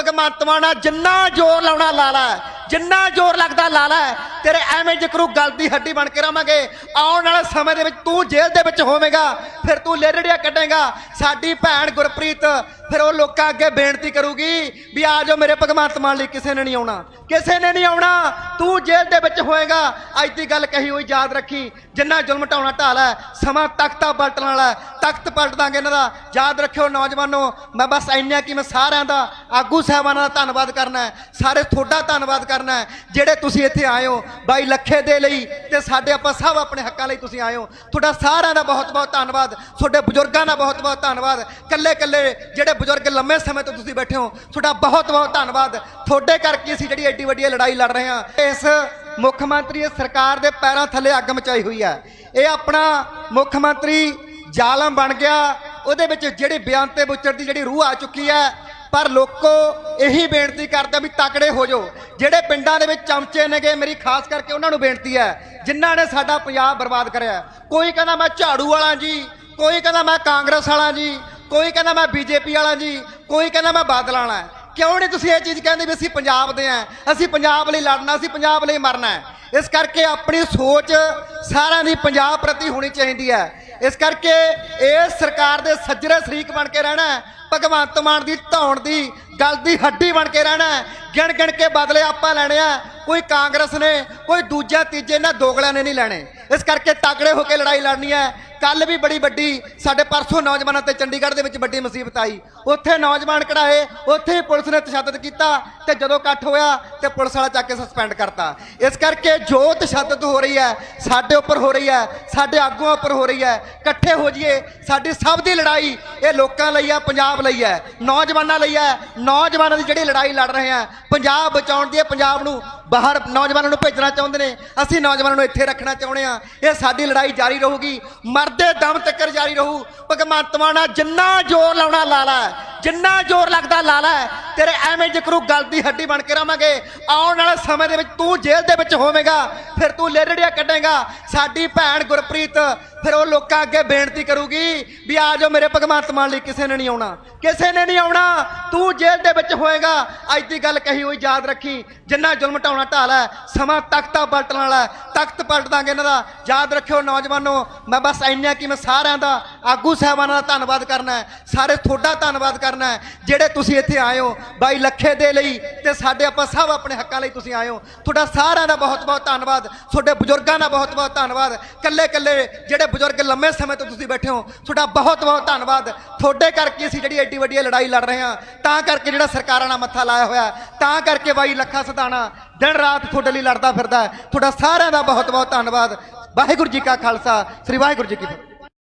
ਭਗਵੰਤ ਮਾਨਾ ਜਿੰਨਾ ਜ਼ੋਰ ਲਾਉਣਾ ਲਾ ਲੈ ਜਿੰਨਾ ਜ਼ੋਰ ਲੱਗਦਾ ਲਾ ਲੈ ਤੇਰੇ ਐਵੇਂ ਜਿਕਰੂ ਗਲ ਦੀ ਹੱਡੀ ਬਣ ਕੇ ਰਵਾਂਗੇ ਆਉਣ ਵਾਲੇ ਸਮੇਂ ਦੇ ਵਿੱਚ ਤੂੰ ਜੇਲ੍ਹ ਦੇ ਵਿੱਚ ਹੋਵੇਂਗਾ ਫਿਰ ਤੂੰ ਲੇਰੜੀਆਂ ਕੱਢੇਗਾ ਸਾਡੀ ਭੈਣ ਗੁਰਪ੍ਰੀਤ ਫਿਰ ਉਹ ਲੋਕਾਂ ਅੱਗੇ ਬੇਨਤੀ ਕਰੂਗੀ ਵੀ ਆ ਜਾਓ ਮੇਰੇ ਭਗਵੰਤ ਮਾਨ ਲਈ ਕਿਸੇ ਨੇ ਨਹੀਂ ਆਉਣਾ ਕਿਸੇ ਨੇ ਨਹੀਂ ਆਉਣਾ ਤੂੰ ਜੇਲ੍ਹ ਦੇ ਵਿੱਚ ਹੋਏਗਾ ਅੱਜ ਦੀ ਗੱਲ ਕਹੀ ਹੋਈ ਯਾਦ ਰੱਖੀ ਜਿੰਨਾ ਜ਼ੁਲਮ ਢਾਉਣਾ ਢਾਲਾ ਹੈ, ਸਮਾਂ ਤਖਤਾ ਪਲਟਣ ਵਾਲਾ ਹੈ, ਤਖਤ ਪਲਟ ਦਾਂਗੇ ਇਹਨਾਂ ਦਾ ਯਾਦ ਰੱਖਿਓ ਨੌਜਵਾਨੋ ਮੈਂ ਬਸ ਇੰਨਾ ਕਿ ਮੈਂ ਸਾਰਿਆਂ ਦਾ ਆਗੂ ਸਾਹਿਬਾਨਾਂ ਦਾ ਧੰਨਵਾਦ ਕਰਨਾ ਹੈ, ਸਾਰੇ ਤੁਹਾਡਾ ਧੰਨਵਾਦ ਕਰਨਾ ਹੈ, ਜਿਹੜੇ ਤੁਸੀਂ ਇੱਥੇ ਆਏ ਹੋ, ਬਾਈ ਲੱਖੇ ਦੇ ਲਈ ਤੇ ਸਾਡੇ ਆਪਾਂ ਸਭ ਆਪਣੇ ਹੱਕਾਂ ਲਈ ਤੁਸੀਂ ਆਏ ਹੋ। ਤੁਹਾਡਾ ਸਾਰਿਆਂ ਦਾ ਬਹੁਤ ਬਹੁਤ ਧੰਨਵਾਦ, ਤੁਹਾਡੇ ਬਜ਼ੁਰਗਾਂ ਦਾ ਬਹੁਤ ਬਹੁਤ ਧੰਨਵਾਦ ਕੱਲੇ ਕੱਲੇ ਜਿਹੜੇ ਬਜ਼ੁਰਗ ਲੰਮੇ ਸਮੇਂ ਤੋਂ ਤੁਸੀਂ ਬੈਠੇ ਹੋ, ਤੁਹਾਡਾ ਬਹੁਤ ਬਹੁਤ ਧੰਨਵਾਦ। ਤੁਹਾਡੇ ਕਰਕੇ ਅਸੀਂ ਜਿਹੜੀ ਐਡੀ ਵੱਡੀ ਲੜਾਈ ਲੜ ਰਹੇ ਹਾਂ। ਇਸ ਮੁੱਖ ਮੰਤਰੀ ਸਰਕਾਰ ਦੇ ਪੈਰਾਂ ਥੱਲੇ ਅੱਗ ਮਚਾਈ ਹੋਈ ਹੈ। ਇਹ ਆਪਣਾ ਮੁੱਖ ਮੰਤਰੀ ਜ਼ਾਲਮ ਬਣ ਗਿਆ, ਉਹਦੇ ਵਿੱਚ ਜਿਹੜੇ ਬਿਆਨ ਤੇ ਬੁੱਚੜ ਦੀ ਜਿਹੜੀ ਰੂਹ ਆ ਚੁੱਕੀ ਹੈ ਪਰ ਲੋਕੋ, ਇਹੀ ਬੇਨਤੀ ਕਰਦਾ ਵੀ ਤਕੜੇ ਹੋ ਜਾਓ। ਜਿਹੜੇ ਪਿੰਡਾਂ ਦੇ ਵਿੱਚ ਚਮਚੇ ਨੇਗੇ, ਮੇਰੀ ਖਾਸ ਕਰਕੇ ਉਹਨਾਂ ਨੂੰ ਬੇਨਤੀ ਹੈ, ਜਿਨ੍ਹਾਂ ਨੇ ਸਾਡਾ ਪੰਜਾਬ ਬਰਬਾਦ ਕਰਿਆ ਕੋਈ ਕਹਿੰਦਾ ਮੈਂ ਝਾੜੂ ਵਾਲਾ ਜੀ, ਕੋਈ ਕਹਿੰਦਾ ਮੈਂ ਕਾਂਗਰਸ ਵਾਲਾ ਜੀ, ਕੋਈ ਕਹਿੰਦਾ ਮੈਂ ਬੀਜੇਪੀ ਵਾਲਾ ਜੀ, ਕੋਈ ਕਹਿੰਦਾ ਮੈਂ ਬਾਦਲ ਵਾਲਾ ਕਿਉਂ ਨਹੀਂ ਤੁਸੀਂ ਇਹ ਚੀਜ਼ ਕਹਿੰਦੇ ਵੀ ਅਸੀਂ ਪੰਜਾਬ ਦੇ ਆ ਅਸੀਂ ਪੰਜਾਬ ਲਈ ਲੜਨਾ, ਅਸੀਂ ਪੰਜਾਬ ਲਈ ਮਰਨਾ ਇਸ ਕਰਕੇ ਆਪਣੀ ਸੋਚ ਸਾਰਿਆਂ ਦੀ ਪੰਜਾਬ ਪ੍ਰਤੀ ਹੋਣੀ ਚਾਹੀਦੀ ਹੈ। ਇਸ ਕਰਕੇ ਇਹ ਸਰਕਾਰ ਦੇ ਸੱਜਰੇ ਸ਼ਰੀਕ ਬਣ ਕੇ ਰਹਿਣਾ ਭਗਵੰਤ ਮਾਨ ਦੀ ਧੌਣ ਦੀ ਗੱਲ ਦੀ ਹੱਡੀ ਬਣ ਕੇ ਰਹਿਣਾ ਗਿਣ ਗਿਣ ਕੇ ਬਦਲੇ ਆਪਾਂ ਲੈਣੇ ਆ, ਕੋਈ ਕਾਂਗਰਸ ਨੇ, ਕੋਈ ਦੂਜਾ ਤੀਜੇ ਨਾ ਦੋਗਲਿਆਂ ਨੇ ਨਹੀਂ ਲੈਣੇ। ਇਸ ਕਰਕੇ ਤਗੜੇ ਹੋ ਕੇ ਲੜਾਈ ਲੜਨੀ ਹੈ ਕੱਲ ਵੀ ਬੜੀ ਵੱਡੀ, ਸਾਡੇ ਪਰਸੋਂ ਨੌਜਵਾਨਾਂ ਤੇ ਚੰਡੀਗੜ੍ਹ ਦੇ ਵਿੱਚ ਵੱਡੀ ਮੁਸੀਬਤ ਆਈ। ਉੱਥੇ ਨੌਜਵਾਨ ਕਢਾਏ, ਉੱਥੇ ਹੀ ਪੁਲਿਸ ਨੇ ਤਸ਼ੱਦਦ ਕੀਤਾ ਤੇ ਜਦੋਂ ਇਕੱਠ ਹੋਇਆ ਤੇ ਪੁਲਿਸ ਵਾਲਾ ਚੱਕ ਕੇ ਸਸਪੈਂਡ ਕਰਤਾ। ਇਸ ਕਰਕੇ ਜੋ ਤਸ਼ੱਦਦ ਹੋ ਰਹੀ ਹੈ, ਸਾਡੇ ਉੱਪਰ ਹੋ ਰਹੀ ਹੈ, ਸਾਡੇ ਆਗੂਆਂ ਉੱਪਰ ਹੋ ਰਹੀ ਹੈ। ਇਕੱਠੇ ਹੋ ਜਾਈਏ, ਸਾਡੀ ਸਭ ਦੀ ਲੜਾਈ ਇਹ ਲੋਕਾਂ ਲਈ ਹੈ, ਪੰਜਾਬ ਲਈ ਹੈ। ਨੌਜਵਾਨਾਂ ਲਈ ਹੈ, ਨੌਜਵਾਨਾਂ ਦੀ ਜਿਹੜੀ ਲੜਾਈ ਲੜ ਰਹੇ ਆ ਪੰਜਾਬ ਬਚਾਉਣ ਦੀ ਹੈ, ਪੰਜਾਬ ਨੂੰ ਬਾਹਰ ਨੌਜਵਾਨਾਂ ਨੂੰ ਭੇਜਣਾ ਚਾਹੁੰਦੇ ਨੇ, ਅਸੀਂ ਨੌਜਵਾਨਾਂ ਨੂੰ ਇੱਥੇ ਰੱਖਣਾ ਚਾਹੁੰਦੇ ਆ ਇਹ ਸਾਡੀ ਲੜਾਈ ਜਾਰੀ ਰਹੂਗੀ ਮਰਦੇ ਦਮ ਤੱਕ ਜਾਰੀ ਰਹੂ। ਭਗਵੰਤ ਮਾਨਾ ਜਿੰਨਾ ਜ਼ੋਰ ਲਾਉਣਾ ਲਾ ਲੈ। ਜਿੰਨਾ ਜ਼ੋਰ ਲੱਗਦਾ ਲਾ ਲੈ ਤੇਰੇ ਐਵੇਂ ਜਿਕਰੂ ਗਲ ਦੀ ਹੱਡੀ ਬਣ ਕੇ ਰਵਾਂਗੇ। ਆਉਣ ਵਾਲੇ ਸਮੇਂ ਦੇ ਵਿੱਚ ਤੂੰ ਜੇਲ੍ਹ ਦੇ ਵਿੱਚ ਹੋਵੇਂਗਾ ਫਿਰ ਤੂੰ ਲੇਰੜੀਆਂ ਕੱਢੇਗਾ। ਸਾਡੀ ਭੈਣ ਗੁਰਪ੍ਰੀਤ ਫਿਰ ਉਹ ਲੋਕਾਂ ਅੱਗੇ ਬੇਨਤੀ ਕਰੂਗੀ ਵੀ ਆ ਜਾਓ ਮੇਰੇ ਭਗਵੰਤ ਮਾਨ ਲਈ ਕਿਸੇ ਨੇ ਨਹੀਂ ਆਉਣਾ। ਕਿਸੇ ਨੇ ਨਹੀਂ ਆਉਣਾ ਤੂੰ ਜੇਲ੍ਹ ਦੇ ਵਿੱਚ ਹੋਏਗਾ। ਅੱਜ ਦੀ ਗੱਲ ਕਹੀ ਹੋਈ ਯਾਦ ਰੱਖੀ ਜਿੰਨਾ ਜ਼ੁਲਮ ਢਾਉਣਾ ਢਾਲਾ ਹੈ, ਸਮਾਂ ਤਖਤਾ ਪਲਟਣ ਵਾਲਾ ਤਖਤ ਪਲਟ ਦਾਂਗੇ ਇਹਨਾਂ ਦਾ। ਯਾਦ ਰੱਖਿਓ ਨੌਜਵਾਨੋ ਮੈਂ ਬਸ ਇੰਨਾ ਕਿ ਮੈਂ ਸਾਰਿਆਂ ਦਾ ਆਗੂ ਸਾਹਿਬਾਨਾਂ ਦਾ ਧੰਨਵਾਦ ਕਰਨਾ ਸਾਰੇ ਤੁਹਾਡਾ ਧੰਨਵਾਦ ਕਰਨਾ ਹੈ। ਜਿਹੜੇ ਤੁਸੀਂ ਇੱਥੇ ਆਏ ਹੋ, ਬਾਈ ਲੱਖੇ ਦੇ ਲਈ ਤੇ ਸਾਡੇ ਆਪਾਂ ਸਭ ਆਪਣੇ ਹੱਕਾਂ ਲਈ ਤੁਸੀਂ ਆਏ ਹੋ। ਤੁਹਾਡਾ ਸਾਰਿਆਂ ਦਾ ਬਹੁਤ ਬਹੁਤ ਧੰਨਵਾਦ। ਤੁਹਾਡੇ ਬਜ਼ੁਰਗਾਂ ਦਾ ਬਹੁਤ ਬਹੁਤ ਧੰਨਵਾਦ। ਕੱਲੇ ਕੱਲੇ ਜਿਹੜੇ ਬਜ਼ੁਰਗ ਲੰਮੇ ਸਮੇਂ ਤੋਂ ਤੁਸੀਂ ਬੈਠੇ ਹੋ, ਤੁਹਾਡਾ ਬਹੁਤ ਬਹੁਤ ਧੰਨਵਾਦ। ਤੁਹਾਡੇ ਕਰਕੇ ਅਸੀਂ ਜਿਹੜੀ ਐਡੀ ਵੱਡੀ ਲੜਾਈ ਲੜ ਰਹੇ ਹਾਂ। ਤਾਂ ਕਰਕੇ ਜਿਹੜਾ ਸਰਕਾਰਾਂ ਨਾਲ ਮੱਥਾ ਲਾਇਆ ਹੋਇਆ, ਤਾਂ ਕਰਕੇ ਬਾਈ ਲੱਖਾ ਸਦਾਣਾ ਦਿਨ ਰਾਤ ਤੁਹਾਡੇ ਲਈ ਲੜਦਾ ਫਿਰਦਾ ਤੁਹਾਡਾ ਸਾਰਿਆਂ ਦਾ ਬਹੁਤ ਬਹੁਤ ਧੰਨਵਾਦ। ਵਾਹਿਗੁਰੂ ਜੀ ਕਾ ਖਾਲਸਾ, ਸ੍ਰੀ ਵਾਹਿਗੁਰੂ ਜੀ ਕੀ ਫਤਿਹ।